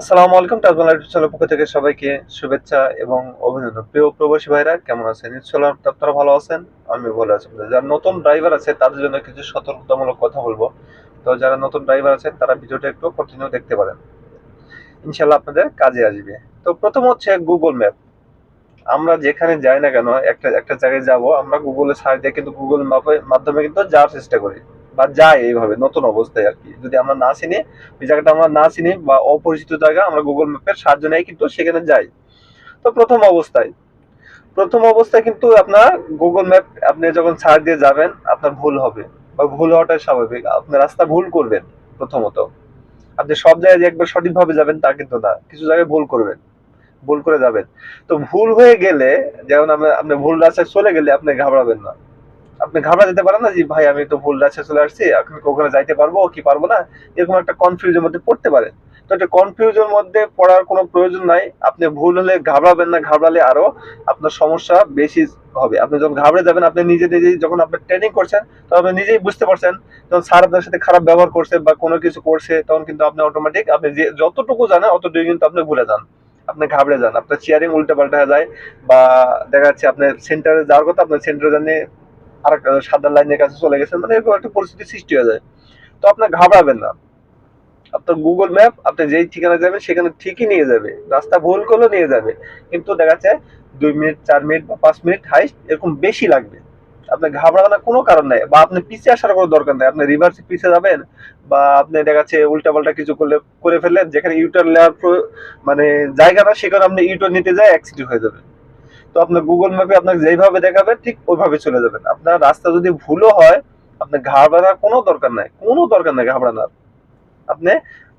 আসসালামু আলাইকুম তাজমাল ইউটিউব পক্ষ থেকে সবাইকে শুভেচ্ছা এবং অভিনন্দন। প্রিয় প্রবাসী ভাইরা, কেমন আছেন? ইনশাআল্লাহ আপনারা ভালো আছেন আমি ভালো আছি। যারা নতুন ড্রাইভার আছে, তাদের জন্য কিছু সতর্কতামূলক কথা বলব। তো যারা নতুন ড্রাইভার আছেন, তারা ভিডিওটা একটু কন্টিনিউ দেখতে পারেন। ইনশাআল্লাহ আপনাদের কাজে আসবে। তো প্রথম হচ্ছে গুগল ম্যাপ আমরা যেখানে যাই না কেন, একটা একটা জায়গায় যাব, আমরা গুগলে সার্চ দিয়ে কিন্তু গুগল ম্যাপের মাধ্যমে কিন্তু যাওয়ার চেষ্টা করি। বা যায় এইভাবে, নতুন অবস্থায় আর কি। যদি আমরা না চিনি ওই জায়গাটা আমরা না চিনি বা অপরিচিত জায়গা, আমরা গুগল ম্যাপের সাহায্য নেই কিন্তু সেখানে যাই। তো প্রথম অবস্থায় প্রথম অবস্থায় কিন্তু আপনার গুগল ম্যাপ আপনি যখন সার্চ দিয়ে যাবেন, আপনার ভুল হবে বা ভুল হওয়াটাই স্বাভাবিক। আপনি রাস্তা ভুল করবেন প্রথমত। আপনি সব জায়গায় একবার সঠিকভাবে যাবেন তা কিন্তু না। কিছু জায়গায় ভুল করবেন, ভুল করে যাবেন। তো ভুল হয়ে গেলে, যেমন আমরা আপনি ভুল রাস্তায় চলে গেলে আপনি ঘাবড়াবেন না। আপনি ঘাবড়া যেতে পারেন না যে, ভাই, আমি তো ভুল রাস্তায় চলে আসছি কি ওখানে যাইতে পারব কি পারব না? এরকম একটা কনফিউজের মধ্যে পড়তে পারেন। তো একটা কনফিউজের মধ্যে পড়ার কোনো প্রয়োজন নাই। আপনি ভুল হলে ঘাবড়াবেন না, ঘাবড়ালে আরও আপনার সমস্যা বেশি হবে। আপনি যখন ঘাবড়ে যাবেন, আপনি নিজে নিজেই যখন আপনি ট্রেনিং করছেন, তখন আপনি নিজেই বুঝতে পারছেন, যখন স্যার আপনার সাথে খারাপ ব্যবহার করছে বা কোনো কিছু করছে, তখন কিন্তু আপনি অটোমেটিক আপনি যে, যতটুকু জানেন অতটুকু কিন্তু আপনি ভুলে যান। আপনি ঘাবড়ে যান। আপনার চেয়ারিং উল্টে পাল্টা যায় বা দেখা যাচ্ছে আপনার সেন্টারে যাওয়ার কথা আপনার সেন্টারে জানে আর সাদা লাইনের কাছে চলে গেছেন মানে এরকম একটা পরিস্থিতি সৃষ্টি হয়ে যায়। তো আপনার ঘাবড়াবেন না। আপনার গুগল ম্যাপ আপনি যেই ঠিকানা যাবেন, সেখানে ঠিকই নিয়ে যাবে। রাস্তা ভুল করলেও নিয়ে যাবে। কিন্তু দেখা যাচ্ছে, দুই মিনিট, চার মিনিট বা পাঁচ মিনিট হাইস্ট এরকম বেশি লাগবে। আপনার ঘাবড়ানোর কোনো কারণ নাই। বা আপনি পিছিয়ে আসার কোনো দরকার নাই। আপনি রিভার্সে পিছিয়ে যাবেন, বা আপনি দেখা যাচ্ছে উল্টাপাল্টা কিছু করলে, করে ফেললেন, যেখানে ইউটার্ন নেওয়ার মানে জায়গা না, সেখানে আপনি ইউটার্ন নিতে যায় অ্যাক্সিডেন্ট হয়ে যাবে। তো আপনার গুগল ম্যাপে আপনাকে যেইভাবে দেখাবে ঠিক ওইভাবে চলে যাবেন। আপনার রাস্তা যদি ভুলও হয়, আপনার ঘাবড়ানোর কোনো দরকার নাই। কোনো দরকার নাই ঘাবড়ানোর। আপনি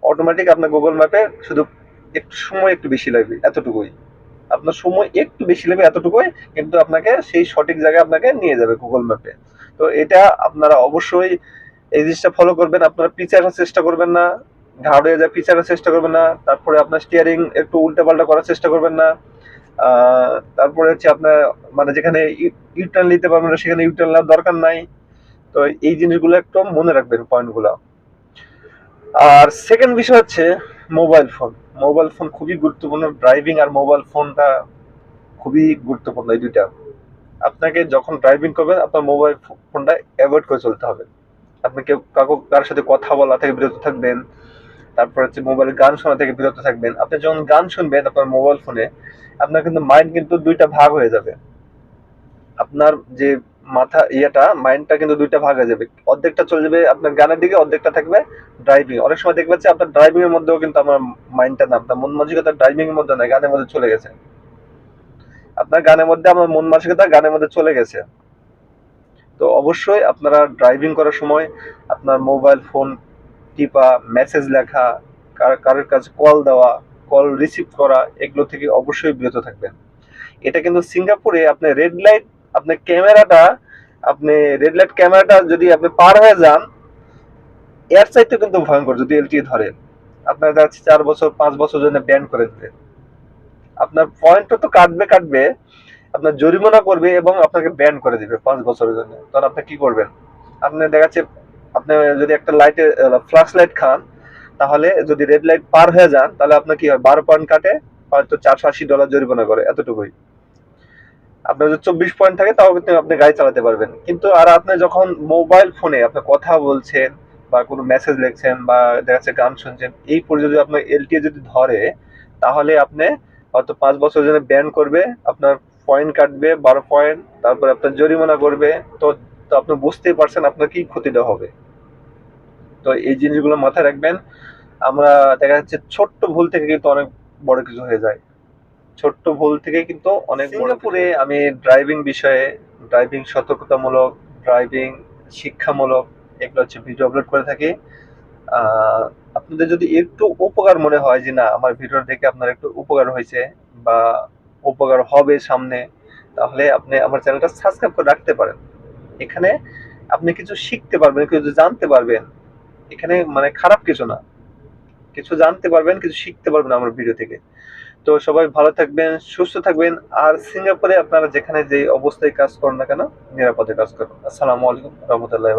অটোমেটিক আপনার গুগল ম্যাপে শুধু একটু সময় একটু বেশি লাগবে, এতটুকুই। আপনার সময় একটু বেশি লাগবে, এতটুকুই, কিন্তু আপনাকে সেই সঠিক জায়গায় আপনাকে নিয়ে যাবে গুগল ম্যাপে তো এটা আপনারা অবশ্যই এই জিনিসটা ফলো করবেন, আপনারা আসার চেষ্টা করবেন না। ঘাড়ে যা পিছে আসার চেষ্টা করবেন না। তারপরে আপনার স্টিয়ারিং একটু উল্টা পাল্টা করার চেষ্টা করবেন না। তারপরে হচ্ছে আপনার মানে যেখানে ইউটার্ন নিতে পারবেন না, সেখানে ইউটার্ন নেওয়ার দরকার নাই। তো এই জিনিসগুলো একটু মনে রাখবেন পয়েন্টগুলো আর সেকেন্ড বিষয় হচ্ছে মোবাইল ফোন মোবাইল ফোন খুবই গুরুত্বপূর্ণ। ড্রাইভিং আর মোবাইল ফোনটা খুবই গুরুত্বপূর্ণ এই দুইটা। আপনাকে যখন ড্রাইভিং করবেন, আপনার মোবাইল ফোনটা অ্যাভয়েড করে চলতে হবে। আপনি কেউ কাকু কারোর সাথে কথা বলা থেকে বিরত থাকবেন। তারপর হচ্ছে মোবাইলে গান শোনা থেকে বিরত থাকবেন। আপনি যখন গান শুনবেন, আপনার মোবাইল ফোনে আপনার কিন্তু মাইন্ড কিন্তু দুইটা ভাগ হয়ে যাবে। আপনার যে মাথা ইয়েটা মাইন্ডটা কিন্তু দুইটা ভাগ হয়ে যাবে। অর্ধেকটা চলে যাবে আপনার গানের দিকে, অর্ধেকটা থাকবে ড্রাইভিং অনেক সময় দেখবে যে আপনার ড্রাইভিং এর মধ্যেও কিন্তু আমার মাইন্ডটা না আপনার মন মানসিকতা ড্রাইভিং এর মধ্যে না গানের মধ্যে চলে গেছে। আপনার গানের মধ্যে আমার মন মানসিকতা গানের মধ্যে চলে গেছে। তো অবশ্যই আপনারা ড্রাইভিং করার সময় আপনার মোবাইল ফোন টিপা মেসেজ লেখা কারোর কাছে কল দেওয়া কল রিসিভ করা, এগুলো থেকে অবশ্যই বিরত থাকবেন। এটা কিন্তু সিঙ্গাপুরে আপনি রেড লাইট আপনি ক্যামেরাটা, আপনি রেড লাইট ক্যামেরাটা যদি আপনি পার হয়ে যান এয়ার সাইডটা কিন্তু ভয়ঙ্কর যদি এলটি ধরে আপনার কাছে চার বছর, পাঁচ বছর জন্য ব্যান করে দেবে আপনার পয়েন্টটা তো কাটবে কাটবে, আপনার জরিমানা করবে এবং আপনাকে ব্যান করে দিবে পাঁচ বছরের জন্য। তখন আপনি কি করবেন? আপনি দেখা যাচ্ছে আপনি যদি একটা লাইটে ফ্ল্যাশ লাইট খান, তাহলে যদি রেড লাইট পার হয়ে যান, তাহলে আপনার কি হয়? বারো পয়েন্ট কাটে, হয়তো চারশো আশি ডলার জরিমানা করে, এতটুকুই। আপনার যদি চব্বিশ পয়েন্ট থাকে, তাও কিন্তু আপনি গাড়ি চালাতে পারবেন। কিন্তু আর আপনি যখন মোবাইল ফোনে আপনি কথা বলছেন, বা কোনো মেসেজ লিখছেন, বা দেখা যাচ্ছে গান শুনছেন, এই পরে যদি আপনার এলটিএ যদি ধরে, তাহলে আপনি হয়তো পাঁচ বছর জন্য ব্যান করবে, আপনার পয়েন্ট কাটবে, বারো পয়েন্ট তারপরে আপনার জরিমানা করবে। তো তো আপনি বুঝতেই পারছেন আপনার কি ক্ষতিটা হবে। তো এই জিনিসগুলো মাথায় রাখবেন। আমরা দেখা যাচ্ছে ছোট্ট ভুল থেকে কিন্তু অনেক বড় কিছু হয়ে যায়। ছোট্ট ভুল থেকে কিন্তু অনেক সিঙ্গাপুরে আমি ড্রাইভিং বিষয়ে ড্রাইভিং সতর্কতামূলক ড্রাইভিং শিক্ষামূলক এগুলো হচ্ছে ভিডিও আপলোড করে থাকি। আহ, আপনাদের যদি একটু উপকার মনে হয় যে না আমার ভিডিও দেখে আপনার একটু উপকার হয়েছে বা উপকার হবে সামনে তাহলে আপনি আমার চ্যানেলটা সাবস্ক্রাইব করে রাখতে পারেন। এখানে আপনি কিছু শিখতে পারবেন, কিছু জানতে পারবেন। এখানে মানে খারাপ কিছু না। কিছু জানতে পারবেন, কিছু শিখতে পারবেন আমার ভিডিও থেকে। তো সবাই ভালো থাকবেন, সুস্থ থাকবেন। আর সিঙ্গাপুরে আপনারা যেখানে যে অবস্থায় কাজ করেন না কেন, নিরাপদে কাজ করুন। আসসালামু আলাইকুম, রহমতুল্লাহ